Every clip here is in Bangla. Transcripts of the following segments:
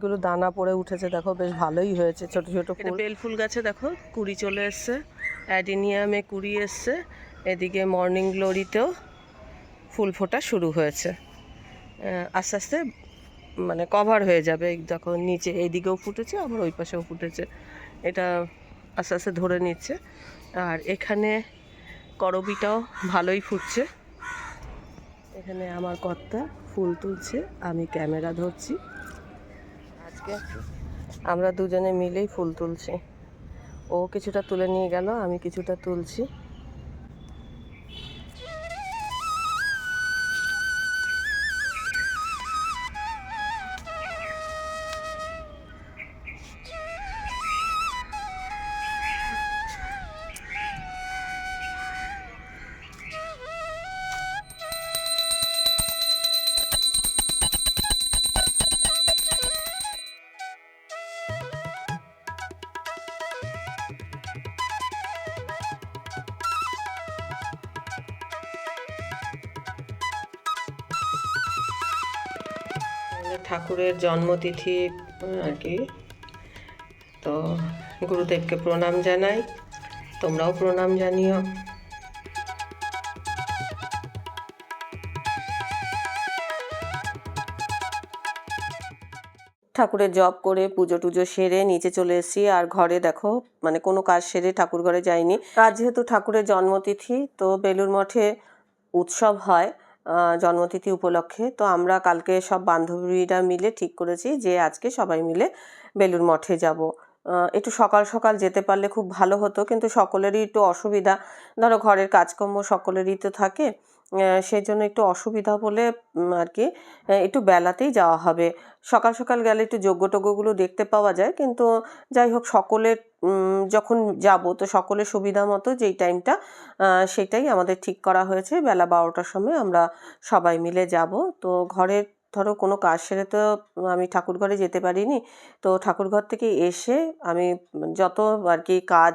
অনেকগুলো দানা পড়ে উঠেছে দেখো বেশ ভালোই হয়েছে ছোট ছোট ফুল। বেল ফুল গাছে দেখো কুড়ি চলে এসছে অ্যাডিনিয়ামে কুড়ি এসছে এদিকে মর্নিং গ্লোরিতেও ফুল ফোটা শুরু হয়েছে। আস্তে আস্তে মানে কভার হয়ে যাবে দেখো নিচে এইদিকেও ফুটেছে আবার ওই পাশেও ফুটেছে। এটা আস্তে আস্তে ধরে নিচ্ছে আর এখানে করবিটাও ভালোই ফুটছে। এখানে আমার কর্তা ফুল তুলছে আমি ক্যামেরা ধরছি। আজকে। আমরা দুজনে মিলেই ফুল তুলছি। ও কিছুটা তুলে নিয়ে গেল আমি কিছুটা তুলছি। ঠাকুরের জন্মতিথি আর কি। তো গুরুদেবকে প্রণাম জানাই। তোমরাও প্রণাম জানিও। ঠাকুরের জব করে পুজো টুজো সেরে নিচে চলে এসেছি। আর ঘরে দেখো মানে কোনো কাজ সেরে ঠাকুর ঘরে যাইনি। আজ যেহেতু ঠাকুরের জন্মতিথি, তো বেলুর মঠে উৎসব হয়। জন্মতিথি উপলক্ষে। তো আমরা কালকে সব বান্ধবীরা মিলে ঠিক করেছি যে, আজকে সবাই মিলে বেলুর মঠে যাব। একটু সকাল সকাল যেতে পারলে খুব ভালো হতো, কিন্তু সকলেরই একটু অসুবিধা। ধরো ঘরের কাজকর্ম সকলেরই তো থাকে। সেই জন্য একটু অসুবিধা বলে আর কি একটু বেলাতেই যাওয়া হবে। সকাল সকাল গেলে একটু যোগ্য টোগ্যগুলো দেখতে পাওয়া যায়, কিন্তু যাই হোক, সকলের যখন যাব, তো সকলের সুবিধা মতো যেই টাইমটা সেটাই আমাদের ঠিক করা হয়েছে। বেলা বারোটার সময় আমরা সবাই মিলে যাব। তো ঘরের ধরো কোনো কাজ সেরে তো আমি ঠাকুর ঘরে যেতে পারিনি। তো ঠাকুর ঘর থেকে এসে আমি যত আর কি কাজ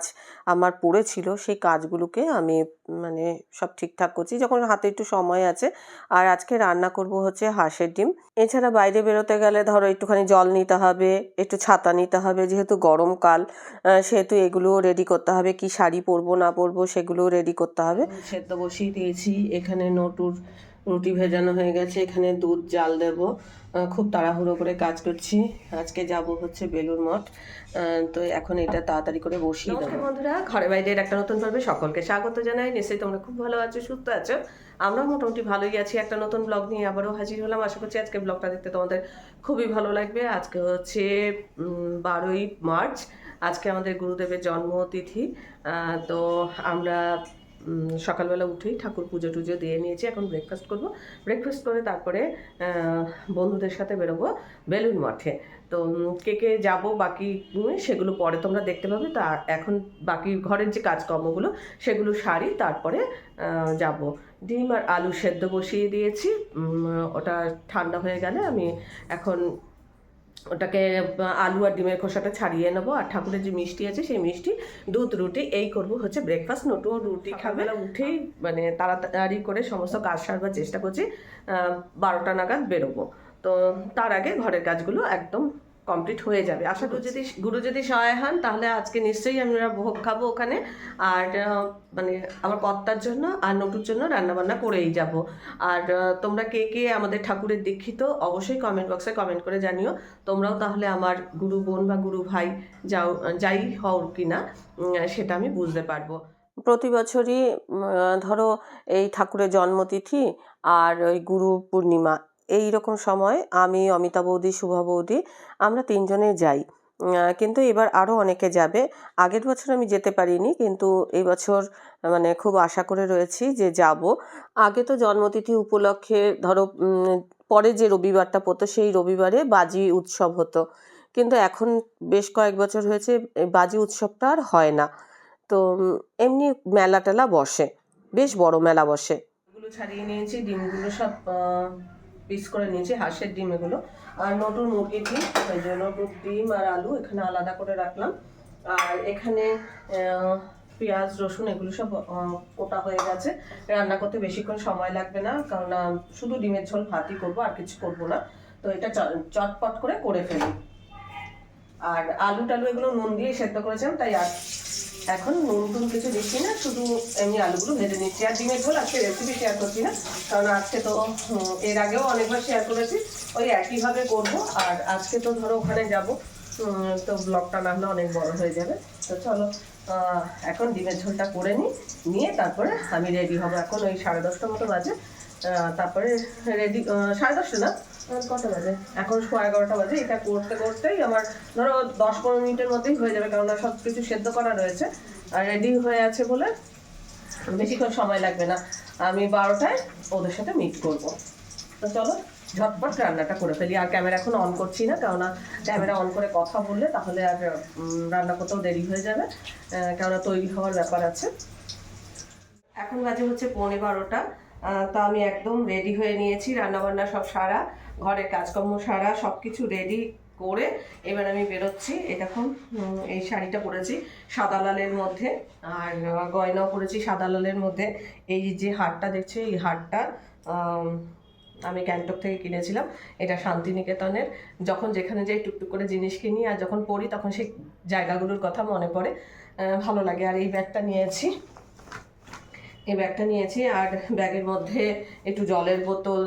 আমার পড়েছিল সেই কাজগুলোকে আমি মানে সব ঠিকঠাক করছি, যখন হাতে একটু সময় আছে। আর আজকে রান্না করব হচ্ছে হাঁসের ডিম। এছাড়া বাইরে বেরোতে গেলে ধরো একটুখানি জল নিতে হবে, একটু ছাতা নিতে হবে, যেহেতু গরমকাল সেহেতু এগুলোও রেডি করতে হবে, কি শাড়ি পরবো না পরবো সেগুলোও রেডি করতে হবে। সেদ্ধ বসিয়ে দিয়েছি, এখানে নটুর রুটি ভেজানো হয়ে গেছে, এখানে দুধ, জাল দেব। খুব তাড়াহুড়ো করে কাজ করছি। আজকে যাব হচ্ছে বেলুর মঠ। তো এখন এটা তাড়াতাড়ি করে বসিয়ে দেবো। বন্ধুরা, ঘরে বাইরের একটা নতুন পর্বে সকলকে স্বাগত জানাই। নিশ্চয়ই তোমরা খুব ভালো আছো, সুস্থ আছো। আমরা মোটামুটি ভালোই আছি। একটা নতুন ব্লগ নিয়ে আবারও হাজির হলাম। আশা করছি আজকে ব্লগটা দেখতে তোমাদের খুবই ভালো লাগবে। আজকে হচ্ছে বারোই মার্চ। আজকে আমাদের গুরুদেবের জন্মতিথি। তো আমরা সকালবেলা উঠেই ঠাকুর পুজো টুজো দিয়ে নিয়েছি, এখন ব্রেকফাস্ট করব। ব্রেকফাস্ট করে তারপরে বন্ধুদের সাথে বেরোবো বেলুন মঠে। তো কে কে যাব বাকি সেগুলো পরে তোমরা দেখতে পাবে। তা এখন বাকি ঘরের যে কাজকর্মগুলো, সেগুলো সারি তারপরে যাব। ডিম আর আলু সেদ্ধ বসিয়ে দিয়েছি। ওটা ঠান্ডা হয়ে গেলে আমি এখন ওটাকে আলু আর ডিমের খোসাটা ছাড়িয়ে নেব। আর ঠাকুরের যে মিষ্টি আছে সেই মিষ্টি দুধ রুটি এই করব হচ্ছে ব্রেকফাস্ট নটুও রুটি খাবে। উঠেই মানে তাড়াতাড়ি করে সমস্ত কাজ সারবার চেষ্টা করছি। বারোটা নাগাদ বেরোবো। তো তার আগে ঘরের কাজগুলো একদম কমপ্লিট হয়ে যাবে। আশা করি যদি গুরু যদি সহায় হন তাহলে আজকে নিশ্চয়ই আমরা ভোগ খাব ওখানে। আর মানে আমার কর্তার জন্য আর নটুর জন্য রান্নাবান্না করেই যাব। আর তোমরা কে কে আমাদের ঠাকুরের দীক্ষিত অবশ্যই কমেন্ট বক্সে কমেন্ট করে জানিও। তোমরাও তাহলে আমার গুরু বোন বা গুরু ভাই যাও যাই হও কি না সেটা আমি বুঝতে পারব। প্রতি বছরই ধরো এই ঠাকুরের জন্মতিথি আর ওই গুরু পূর্ণিমা এই রকম সময় আমি, অমিতা বৌদি, শুভা বৌদি, আমরা তিনজনে যাই। কিন্তু এবার আরও অনেকে যাবে। আগের বছর আমি যেতে পারিনি, কিন্তু এই বছর মানে খুব আশা করে রয়েছি যে যাব। আগে তো জন্মতিথি উপলক্ষে ধরো পরে যে রবিবারটা পড়তো, সেই রবিবারে বাজি উৎসব হতো। কিন্তু এখন বেশ কয়েক বছর হয়েছে বাজি উৎসবটা আর হয় না। তো এমনি মেলা টেলা বসে, বেশ বড় মেলা বসে। ছাড়িয়ে নিয়েছি, ডিমগুলো সব পিস করে নিয়েছি, হাঁসের ডিম এগুলো। আর নতুন মুরগির ডিম ওই যে নতুন ডিম আর আলু, এখানে আলাদা করে রাখলাম। আর এখানে পেঁয়াজ, রসুন, এগুলো সব কোটা হয়ে গেছে। রান্না করতে বেশিক্ষণ সময় লাগবে না, কারণ শুধু ডিমের ঝোল, ভাতই করব, আর কিছু করব না। তো এটা চটপট করে করে ফেলি। আর আলু টালু এগুলো নুন দিয়ে সেদ্ধ করেছিলাম, তাই আর এখন নুন টুন কিছু দিচ্ছি না, শুধু এমনি আলুগুলো ভেজে নিচ্ছি। আর ডিমের ঝোল আজকে রেসিপি শেয়ার করছি না, কারণ আজকে তো এর আগেও অনেকবার শেয়ার করেছি। ওই একইভাবে করব, আর আজকে তো ধরো ওখানে যাব তো ব্লগটা না হলে অনেক বড় হয়ে যাবে। তো চলো এখন ডিমের ঝোলটা করে নিই, নিয়ে তারপরে আমি রেডি হব। এখন ওই সাড়ে দশটা মতো বাজে তারপরে রেডি সাড়ে দশটা না কটা বাজে? এখন সোয়া এগারোটা বাজে। এটা করতে করতেই আমার ধরো দশ পনেরো মিনিটের মধ্যেই হয়ে যাবে, কারণ সব কিছু সেদ্ধ করা রয়েছে। আর রেডি হয়ে আছে বলে বেশিক্ষণ সময় লাগবে না। আমি বারোটায় ওদের সাথে মিট করব। তো চলো, ঝটপট রান্নাটা করে ফেলি। আর ক্যামেরা এখন অন করছি না, কেননা ক্যামেরা অন করে কথা বললে তাহলে আর রান্না করতেও দেরি হয়ে যাবে। কেননা তৈরি হওয়ার ব্যাপার আছে। এখন বাজে হচ্ছে পৌনে বারোটা। তো আমি একদম রেডি হয়ে নিয়েছি, রান্নাবান্না সব সারা ঘরের কাজকর্ম সারা সব কিছু রেডি করে এবার আমি বেরোচ্ছি। দেখুন এই শাড়িটা পরেছি সাদা লালের মধ্যে, আর গয়নাও পরেছি সাদা লালের মধ্যে। এই যে হারটা দেখছি, এই হারটা, আমি গ্যাংটক থেকে কিনেছিলাম। এটা শান্তিনিকেতনের। যখন যেখানে যাই টুকটুক করে জিনিস কিনি, আর যখন পড়ি তখন সেই জায়গাগুলোর কথা মনে পড়ে। ভালো লাগে, আর এই ব্যাগটা নিয়েছি। এই ব্যাগটা নিয়েছি আর ব্যাগের মধ্যে একটু জলের বোতল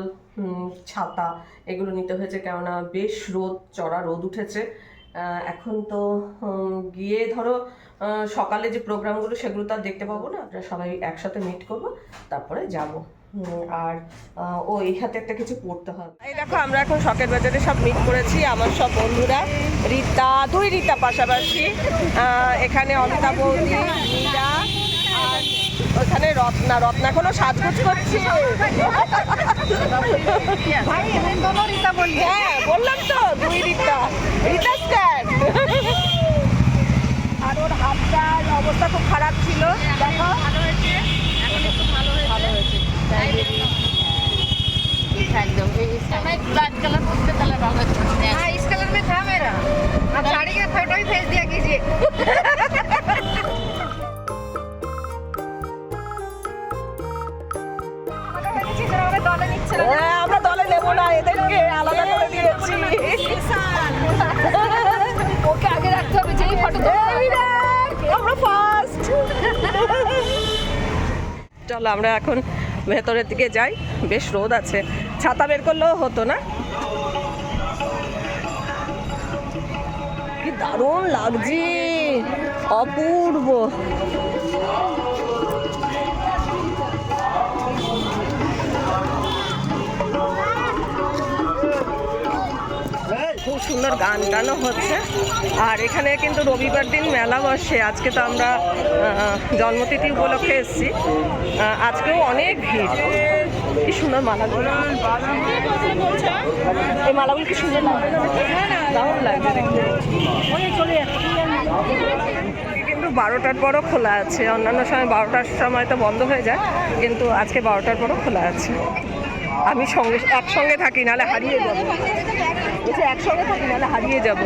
ছাতা, এগুলো নিতে হয়েছে কেননা বেশ রোদ, চড়া রোদ উঠেছে। এখন তো গিয়ে ধরো সকালে যে প্রোগ্রামগুলো সেগুলো তো আর দেখতে পাবো না। আমরা সবাই একসাথে মিট করব, তারপরে যাব। আর ও, এই হাতে একটা কিছু পড়তে হবে। এই দেখো, আমরা এখন শখের বাজারে সব মিট করেছি, আমার সব বন্ধুরা। রীতা, দুই রীতা পাশাপাশি এখানে অনিতা বৌদি আর ওখানে রত্না রত্না এখনও সাজগোজ করছি বললাম তো দুই রিতা রিতা স্ট্যান্ড আর ওর হাতটার অবস্থা খুব খারাপ ছিল দেখো ভালো হয়েছে এখন একটু ভালো হয়েছে ভালো হয়েছে একদম এই ব্লাড কালার করতে তাহলে ভালো হচ্ছে আমরা এখন ভেতরের দিকে যাই। বেশ রোদ আছে। ছাতা বের করলেও হতো না। কি দারুণ লাগছে। অপূর্ব। সুন্দর গান টানও হচ্ছে। আর এখানে কিন্তু রবিবার দিন মেলা বসে। আজকে তো আমরা জন্মতিথি উপলক্ষে এসেছি। আজকেও অনেক ভিড়। কি সুন্দর মালাগুলো। এই মালাগুলো কি সুন্দর দারুণ কিন্তু বারোটার পরও খোলা আছে। অন্যান্য সময় বারোটার সময় তো বন্ধ হয়ে যায়। কিন্তু আজকে বারোটার পরও খোলা আছে। আমি সঙ্গে, একসঙ্গে থাকি, নাহলে হারিয়ে যাব। বলছি একসঙ্গে থাকি, নাহলে হারিয়ে যাব।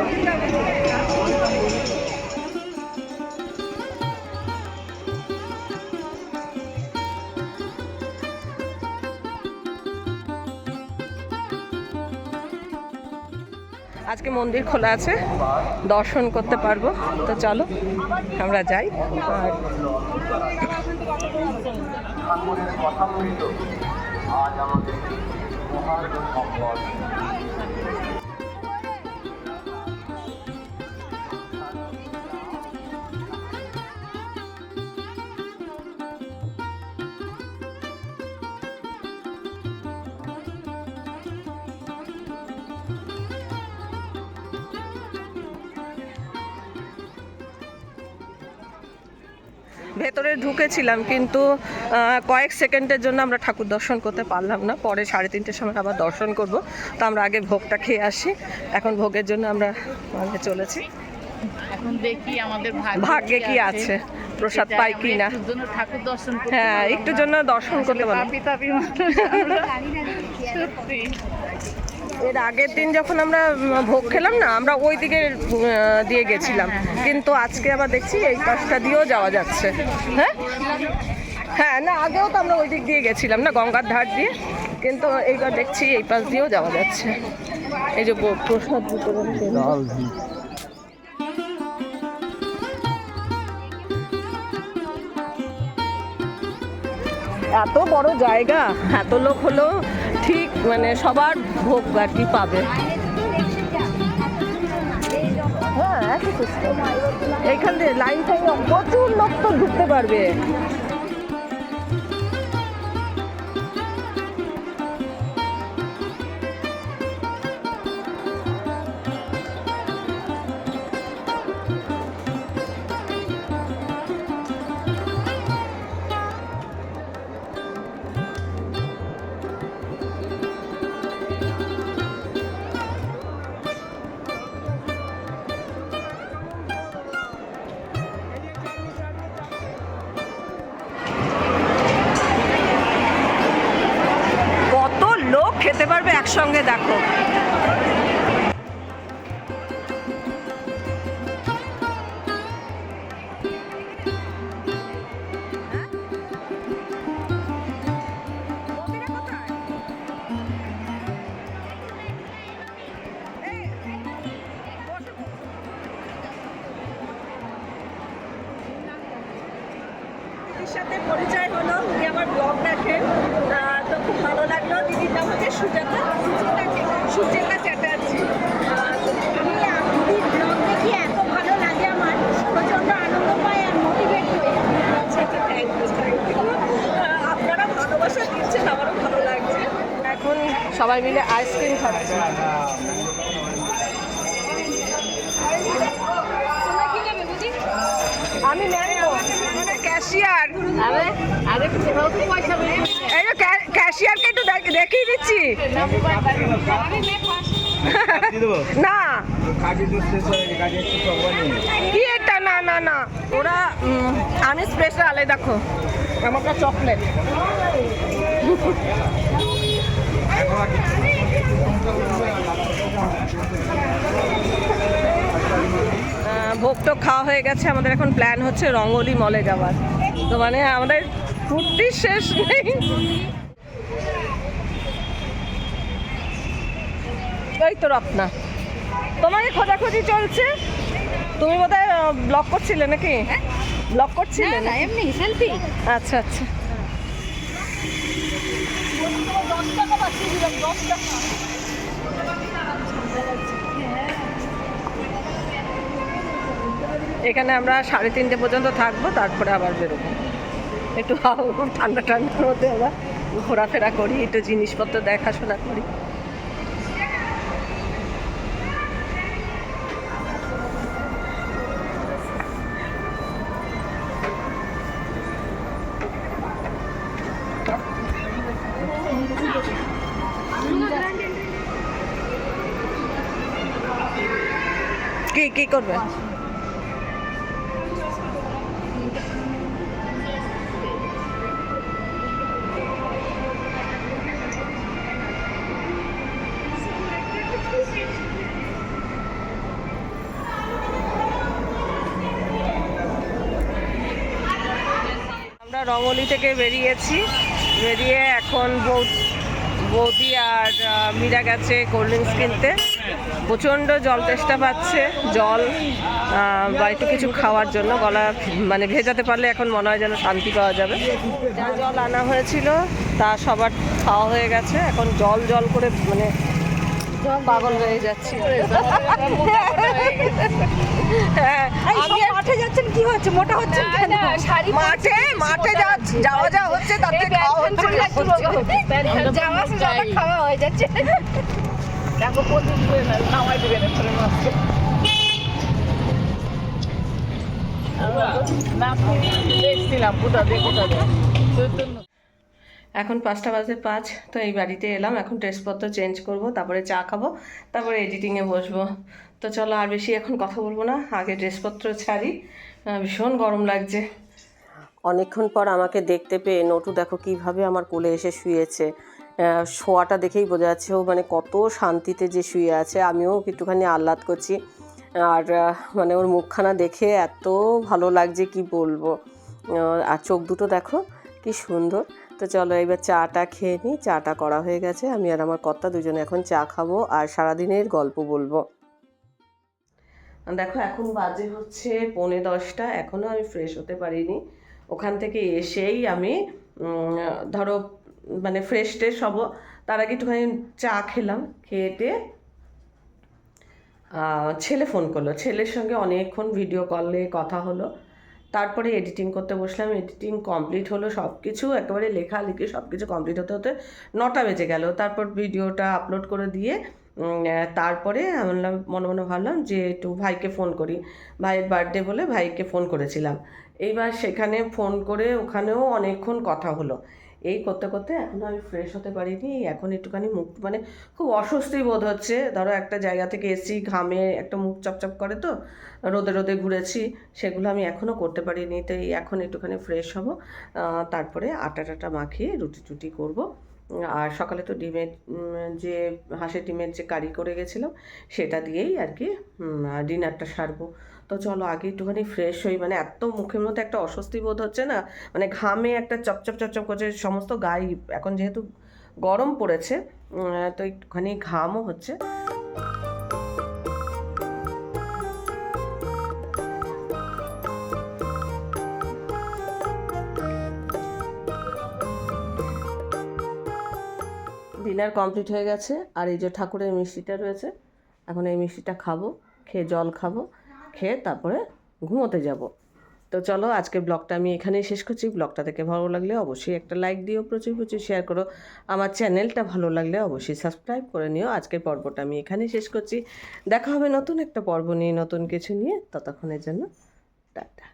আজকে মন্দির খোলা আছে, দর্শন করতে পারব। তো চলো, আমরা যাই। আর আমাদের মহান সম্পদ। ঢুকেছিলাম কিন্তু কয়েক সেকেন্ডের জন্য আমরা ঠাকুর দর্শন করতে পারলাম না। পরে সাড়ে তিনটের সময় আবার দর্শন করব। তো আমরা আগে ভোগটা খেয়ে আসি। এখন ভোগের জন্য আমরা মানে চলেছি। এখন দেখি আমাদের ভাগ্যে কি আছে। প্রসাদ পাই কি না ঠাকুর দর্শন হ্যাঁ একটু জন্য দর্শন করতে পারলাম। এর আগের দিন যখন আমরা ভোগ খেলাম না আমরা ওই দিকে দিয়ে গেছিলাম। কিন্তু আজকে আবার দেখছি এই পাশটা দিয়েও যাওয়া যাচ্ছে। হ্যাঁ? হ্যাঁ না আগেও তো আমরা ওই দিক দিয়ে গেছিলাম না গঙ্গার ধার দিয়ে। কিন্তু এইবার দেখছি এই পাশ দিয়েও যাওয়া যাচ্ছে। এই যে প্রসাদ বিতরণ এত বড় জায়গা এত লোক হলো। ঠিক মানে সবার ভোগ আর কি পাবে। এখান থেকে এইখান দিয়ে লাইন থেকে প্রচুর লোক তো ঢুকতে পারবে। একসঙ্গে দেখো। সবাই মিলে আইসক্রিম খাচ্ছি। আমি ক্যাশিয়ার। আরে আরে কোথাও তো এই ক্যাশিয়ারকে একটু দেখ- দেখিয়ে দিচ্ছি। না। কি এটা? না না না। ওরা আমি স্পেশাল দেখো। আমারটা চকলেট ভোগ তো খাওয়া হয়ে গেছে। আমাদের এখন প্ল্যান হচ্ছে রঙ্গলি মলে যাওয়ার। তো মানে আমাদের ফুর্তি শেষ নেই। এই তো রত্না। তোমাকে খোঁজাখুঁজি চলছে? তুমি বোধহয় ব্লক করছিলে নাকি? ব্লক করছিলে না এমনি সেলফি আচ্ছা আচ্ছা। এখানে আমরা সাড়ে তিনটে পর্যন্ত থাকব, তারপরে আবার বেরোবো। একটু ঠান্ডা ঠান্ডার মধ্যে আমরা ঘোরাফেরা করি, একটু জিনিসপত্র দেখাশোনা করি। কি করবে? আমরা রঙ্গলি থেকে বেরিয়েছি। বেরিয়ে এখন বৌ- বৌদি আর মিরা গেছে কোল্ড ড্রিঙ্কস কিনতে। প্রচণ্ড জল তেষ্টা পাচ্ছে, জল বাড়িতে কিছু খাওয়ার জন্য, গলা মানে ভেজাতে পারলে এখন মনে হয় যেন শান্তি পাওয়া যাবে। যা জল আনা হয়েছিল, তা সবার খাওয়া হয়ে গেছে, এখন জল জল করে মানে পাগল হয়ে যাচ্ছি। হ্যাঁ মাঠে যাচ্ছেন কি হচ্ছে? মোটা হচ্ছে মাঠে মাঠে যাওয়া যা হচ্ছে তাতে খাওয়া হচ্ছে। যাওয়া খাওয়া হয়ে যাচ্ছে। দেখো প্রচুর করে না নামাই দিবে না ফেলে মাছকে দেখছিলাম কোথা দিয়ে কোথা দিয়ে। চৈতন্য এখন পাঁচটা বাজে পাঁচ, তো এই বাড়িতে এলাম। এখন ড্রেসপত্র চেঞ্জ করব, তারপরে চা খাব, তারপরে এডিটিংয়ে বসবো। তো চলো আর বেশি এখন কথা বলব না, আগে ড্রেসপত্র ছাড়ি। ভীষণ গরম লাগছে। অনেকক্ষণ পর আমাকে দেখতে পেয়ে নটু দেখো কীভাবে আমার কোলে এসে শুয়েছে। শোয়াটা দেখেই বোঝা যাচ্ছে ও মানে কত শান্তিতে যে শুয়ে আছে। আমিও একটুখানি আহ্লাদ করছি। আর মানে ওর মুখখানা দেখে এত ভালো লাগছে কি বলব। আর চোখ দুটো দেখো, কি সুন্দর। তো চলো এবার চাটা খেয়ে নিই। চাটা করা হয়ে গেছে। আমি আর আমার কর্তা দুজনে এখন চা খাব আর সারাদিনের গল্প বলব। দেখো, এখন বাজে হচ্ছে পৌনে দশটা। এখনও আমি ফ্রেশ হতে পারিনি। ওখান থেকে এসেই আমি ধরো মানে ফ্রেশ ট্রেশ হব। তার আগে একটুখানি চা খেলাম, খেয়ে টেয়ে ছেলে ফোন করল। ছেলের সঙ্গে অনেকক্ষণ ভিডিও কলে কথা হলো। তারপরে এডিটিং করতে বসলাম এডিটিং কমপ্লিট হলো সব কিছু একেবারে লেখালেখি সব কিছু কমপ্লিট হতে হতে নটা বেজে গেল। তারপর ভিডিওটা আপলোড করে দিয়ে তারপরে বললাম মনে মনে ভাবলাম যে একটু ভাইকে ফোন করি। ভাইয়ের বার্থডে বলে ভাইকে ফোন করেছিলাম। এইবার সেখানে ফোন করে ওখানেও অনেকক্ষণ কথা হলো। এই করতে করতে এখনও আমি ফ্রেশ হতে পারিনি, এখন একটুখানি মুখ মানে খুব অস্বস্তি বোধ হচ্ছে। ধরো একটা জায়গা থেকে এসছি, ঘামে একটা মুখ চপচপ করে তো, রোদে রোদে ঘুরেছি, সেগুলো আমি এখনও করতে পারিনি। তো এখন একটুখানি ফ্রেশ হব তারপরে আটা টাটা মাখিয়ে রুটি টুটি করব। আর সকালে তো ডিমের যে হাঁসের ডিমের যে কারি করে গেছিলাম, সেটা দিয়েই আর কি ডিনারটা সারবো। তো চলো আগে একটুখানি ফ্রেশ হই। মানে এত মুখের মধ্যে একটা অস্বস্তি বোধ হচ্ছে না। মানে ঘামে একটা চপচপ চপচপ করছে, সমস্ত গায়ে এখন যেহেতু গরম পড়েছে তো একটুখানি ঘামও হচ্ছে। ডিনার কমপ্লিট হয়ে গেছে। আর এই যে ঠাকুরের মিষ্টিটা রয়েছে, এখন এই মিষ্টিটা খাব, খেয়ে জল খাব। খেয়ে তারপরে ঘুমোতে যাব। তো চলো আজকে ব্লগটা আমি এখানেই শেষ করছি। ব্লগটা থেকে ভালো লাগলে অবশ্যই একটা লাইক দিও, প্রচুর প্রচুর শেয়ার করো। আমার চ্যানেলটা ভালো লাগলে অবশ্যই সাবস্ক্রাইব করে নিও। আজকের পর্বটা আমি এখানেই শেষ করছি। দেখা হবে নতুন একটা পর্ব নিয়ে, নতুন কিছু নিয়ে। ততক্ষণের জন্য টাটা।